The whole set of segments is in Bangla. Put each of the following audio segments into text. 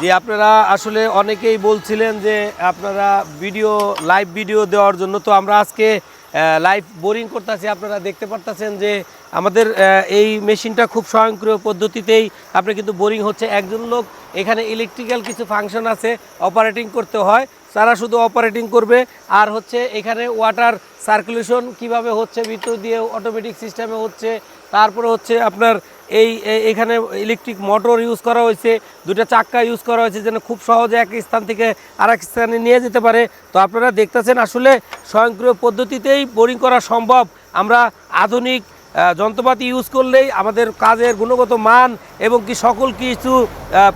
যে আপনারা আসলে অনেকেই বলছিলেন যে আপনারা ভিডিও লাইভ ভিডিও দেওয়ার জন্য। তো আমরা আজকে লাইভ বোরিং করতেছি। আপনারা দেখতে পারতেছেন যে আমাদের এই মেশিনটা খুব স্বয়ংক্রিয় পদ্ধতিতেই আপনি কিন্তু বোরিং হচ্ছে। একজন লোক, এখানে ইলেকট্রিক্যাল কিছু ফাংশন আছে অপারেটিং করতে হয়। তারা শুধু অপারেটিং করবে। আর হচ্ছে এখানে ওয়াটার সার্কুলেশন কীভাবে হচ্ছে, ভিতর দিয়ে অটোমেটিক সিস্টেমে হচ্ছে তারপরে হচ্ছে আপনার এই এখানে ইলেকট্রিক মোটর ইউজ করা হয়েছে দুটা চাক্কা ইউজ করা হয়েছে যেন খুব সহজে এক স্থান থেকে আরেক স্থানে নিয়ে যেতে পারে। তো আপনারা দেখতেছেন আসলে স্বয়ংক্রিয় পদ্ধতিতেই বোরিং করা সম্ভব। আমরা আধুনিক যন্ত্রপাতি ইউজ করলেই আমাদের কাজের গুণগত মান এবং কি সকল কিছু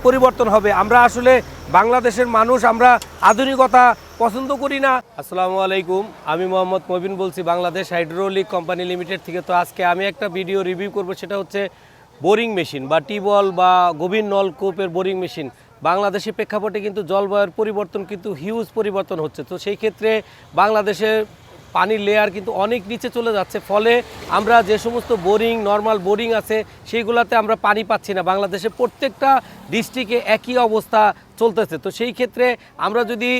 পরিবর্তন হবে। আমরা আসলে বাংলাদেশের মানুষ আমরা আধুনিকতা পছন্দ করি না। আসসালামু আলাইকুম, আমি মোহাম্মদ মবিন বলছি বাংলাদেশ হাইড্রোলিক কোম্পানি লিমিটেড থেকে। তো আজকে আমি একটা ভিডিও রিভিউ করব, সেটা হচ্ছে বোরিং মেশিন বা টিউবওয়েল বা গভীর নলকূপের বোরিং মেশিন। বাংলাদেশের প্রেক্ষাপটে কিন্তু জলবায়ুর পরিবর্তন কিন্তু হিউজ পরিবর্তন হচ্ছে। তো সেই ক্ষেত্রে বাংলাদেশে পানির লেয়ার কিন্তু অনেক নিচে চলে যাচ্ছে। ফলে আমরা যে সমস্ত বোরিং নর্মাল বোরিং আছে সেইগুলোতে আমরা পানি পাচ্ছি না। বাংলাদেশে প্রত্যেকটা ডিস্ট্রিক্টে একই অবস্থা চলতেছে। তো সেই ক্ষেত্রে আমরা যদি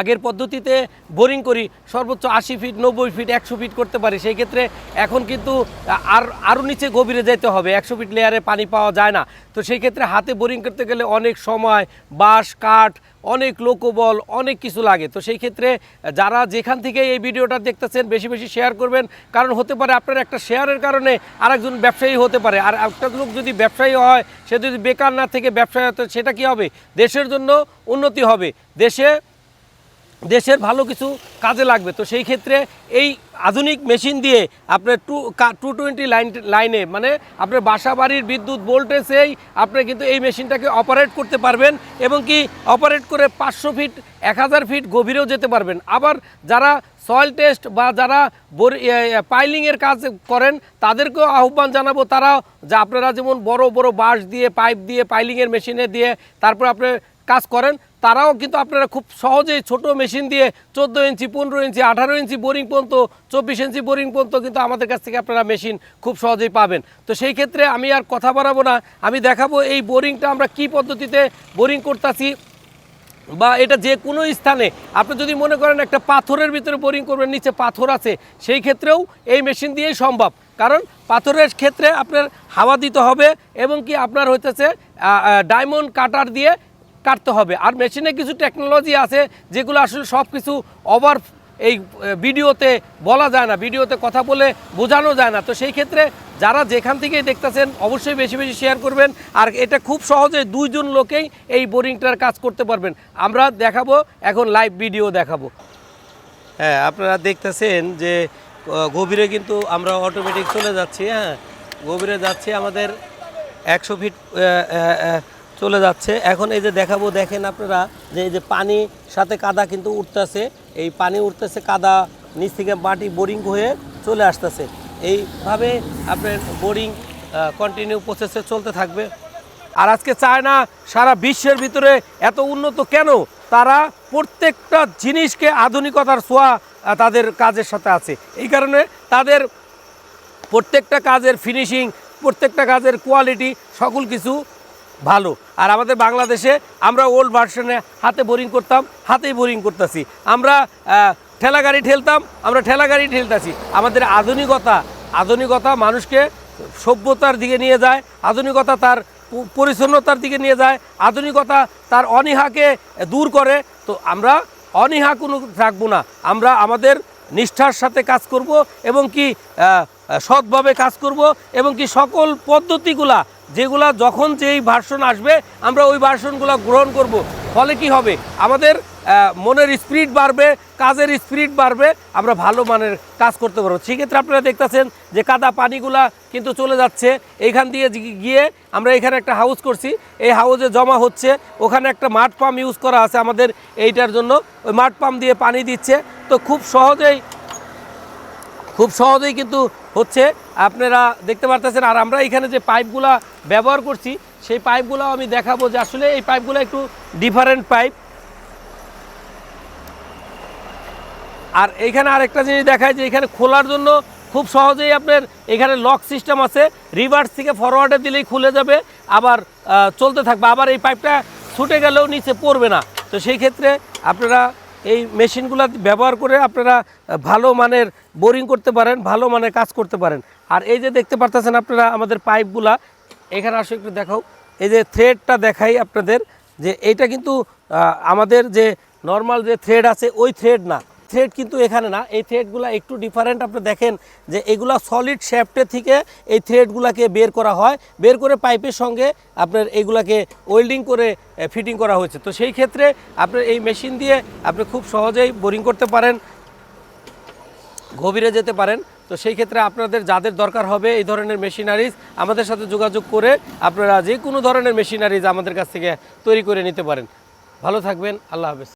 আগের পদ্ধতিতে বোরিং করি, সর্বোচ্চ আশি ফিট নব্বই ফিট একশো ফিট করতে পারি, সেই ক্ষেত্রে এখন কিন্তু আর আরও নিচে গভীরে যেতে হবে। একশো ফিট লেয়ারে পানি পাওয়া যায় না। তো সেই ক্ষেত্রে হাতে বোরিং করতে গেলে অনেক সময় বাঁশ, কাঠ অনেক লোকবল, অনেক কিছু লাগে। তো সেই ক্ষেত্রে যারা যেখান থেকে এই ভিডিওটা দেখতেছেন, বেশি বেশি শেয়ার করবেন। কারণ হতে পারে আপনার একটা শেয়ারের কারণে আরেকজন ব্যবসায়ী হতে পারে। আর একটা লোক যদি ব্যবসায়ী হয়, সে যদি বেকার না থেকে ব্যবসায়ী হতো সেটা কি হবে? দেশের জন্য উন্নতি হবে। দেশে দেশের ভালো কিছু কাজে লাগবে। তো সেই ক্ষেত্রে এই আধুনিক মেশিন দিয়ে আপনার টু টু টোয়েন্টি লাইন, লাইনে মানে আপনার বাসা বাড়ির বিদ্যুৎ ভোল্টেজেই আপনি কিন্তু এই মেশিনটাকে অপারেট করতে পারবেন এবং কি অপারেট করে পাঁচশো ফিট, এক হাজার ফিট গভীরেও যেতে পারবেন। আবার যারা সয়েল টেস্ট বা যারা পাইলিংয়ের কাজ করেন, তাদেরকেও আহ্বান জানাব তারা যে আপনারা যেমন বড় বড় বাঁশ দিয়ে, পাইপ দিয়ে, পাইলিংয়ের মেশিনে দিয়ে তারপর আপনি কাজ করেন তারাও কিন্তু আপনারা খুব সহজেই ছোট মেশিন দিয়ে চোদ্দ ইঞ্চি, পনেরো ইঞ্চি, আঠারো ইঞ্চি বোরিং পর্যন্ত, চব্বিশ ইঞ্চি বোরিং পর্যন্ত কিন্তু আমাদের কাছ থেকে আপনারা মেশিন খুব সহজেই পাবেন। তো সেই ক্ষেত্রে আমি আর কথা বাড়াবো না। আমি দেখাবো এই বোরিংটা আমরা কি পদ্ধতিতে বোরিং করতেছি বা এটা যে কোনো স্থানে। আপনি যদি মনে করেন একটা পাথরের ভিতরে বোরিং করবেন, নিচে পাথর আছে, সেই ক্ষেত্রেও এই মেশিন দিয়েই সম্ভব। কারণ পাথরের ক্ষেত্রে আপনার হাওয়া দিতে হবে এবং কি আপনার হইতেছে ডায়মন্ড কাটার দিয়ে কাটতে হবে। আর মেশিনে কিছু টেকনোলজি আছে যেগুলো আসলে সব কিছু ওভার এই ভিডিওতে বলা যায় না, ভিডিওতে কথা বলে বোঝানো যায় না। তো সেই ক্ষেত্রে যারা যেখান থেকেই দেখতেছেন, অবশ্যই বেশি বেশি শেয়ার করবেন। আর এটা খুব সহজে দুইজন লোকেই এই বোরিংটার কাজ করতে পারবেন। আমরা দেখাবো, এখন লাইভ ভিডিও দেখাবো। হ্যাঁ আপনারা দেখতেছেন যে গভীরে কিন্তু আমরা অটোমেটিক চলে যাচ্ছি হ্যাঁ। গভীরে যাচ্ছি আমাদের একশো ফিট চলে যাচ্ছে। এখন এই যে দেখাবো, দেখেন আপনারা যে এই যে পানি সাথে কাদা কিন্তু উঠতেছে। এই পানি উঠতেছে, কাদা নিচ থেকে মাটি বোরিং হয়ে চলে আসতেছে। এইভাবে আপনার বোরিং কন্টিনিউ প্রসেসে চলতে থাকবে। আর আজকে চায় না, সারা বিশ্বের ভিতরে এত উন্নত কেন? তারা প্রত্যেকটা জিনিসকে আধুনিকতার ছোঁয়া তাদের কাজের সাথে আছে। এই কারণে তাদের প্রত্যেকটা কাজের ফিনিশিং প্রত্যেকটা কাজের কোয়ালিটি সকল কিছু ভালো। আর আমাদের বাংলাদেশে আমরা ওল্ড ভার্সনে হাতে বোরিং করতাম, হাতেই বোরিং করতেছি। আমরা ঠেলা গাড়ি ঠেলতাম, আমরা ঠেলা গাড়ি ঠেলতেছি। আমাদের আধুনিকতা আধুনিকতা মানুষকে সভ্যতার দিকে নিয়ে যায়, আধুনিকতা তার পরিচ্ছন্নতার দিকে নিয়ে যায়, আধুনিকতা তার অনীহাকে দূর করে। তো আমরা অনীহা কোনো রাখব না। আমরা আমাদের নিষ্ঠার সাথে কাজ করব এবং কি সৎভাবে কাজ করব এবং কি সকল পদ্ধতিগুলা যেগুলা যখন যেই ভার্সন আসবে, আমরা ওই ভার্সনগুলো গ্রহণ করব। ফলে কি হবে? আমাদের মনের স্পিরিট বাড়বে, কাজের স্পিরিট বাড়বে, আমরা ভালো মানের কাজ করতে পারব। সেক্ষেত্রে আপনারা দেখতেছেন যে কাদা পানিগুলা কিন্তু চলে যাচ্ছে। এইখান দিয়ে গিয়ে আমরা এখানে একটা হাউস করছি। এই হাউসে জমা হচ্ছে। ওখানে একটা মাঠ পাম্প ইউজ করা আছে আমাদের এইটার জন্য। ওই মাঠ পাম্প দিয়ে পানি দিচ্ছে। তো খুব সহজেই খুব সহজেই কিন্তু হচ্ছে আপনারা দেখতে পারতেছেন, আর আমরা এখানে যে পাইপগুলা ব্যবহার করছি, সেই পাইপগুলো আমি দেখাবো যে আসলে এই পাইপগুলো একটু ডিফারেন্ট পাইপ আর এইখানে আরেকটা জিনিস দেখায় যে এখানে খোলার জন্য খুব সহজেই আপনার এখানে লক সিস্টেম আছে রিভার্স থেকে ফরওয়ার্ডে দিলেই খুলে যাবে, আবার চলতে থাকবে। আবার এই পাইপটা ছুটে গেলেও নিচে পড়বে না। তো সেই ক্ষেত্রে আপনারা এই মেশিনগুলো ব্যবহার করে আপনারা ভালো মানের বোরিং করতে পারেন, ভালো মানের কাজ করতে পারেন। আর এই যে দেখতে পারতেছেন আপনারা আমাদের পাইপগুলা, এখানে আসো একটু দেখাও। এই যে থ্রেডটা দেখাই আপনাদের, যে এইটা কিন্তু আমাদের যে নর্মাল যে থ্রেড আছে, ওই থ্রেড না। থ্রেড কিন্তু এখানে না, এই থ্রেডগুলো একটু ডিফারেন্ট আপনি দেখেন যে এগুলা সলিড শ্যাফটের থেকে এই থ্রেডগুলোকে বের করা হয়। বের করে পাইপের সঙ্গে আপনার এইগুলাকে ওয়েল্ডিং করে ফিটিং করা হয়েছে। তো সেই ক্ষেত্রে আপনার এই মেশিন দিয়ে আপনি খুব সহজেই বোরিং করতে পারেন, গভীরে যেতে পারেন। তো সেই ক্ষেত্রে আপনাদের যাদের দরকার হবে এই ধরনের মেশিনারিজ আমাদের সাথে যোগাযোগ করে আপনারা যে কোনো ধরনের মেশিনারিজ আমাদের কাছ থেকে তৈরি করে নিতে পারেন। ভালো থাকবেন, আল্লাহ হাফেজ।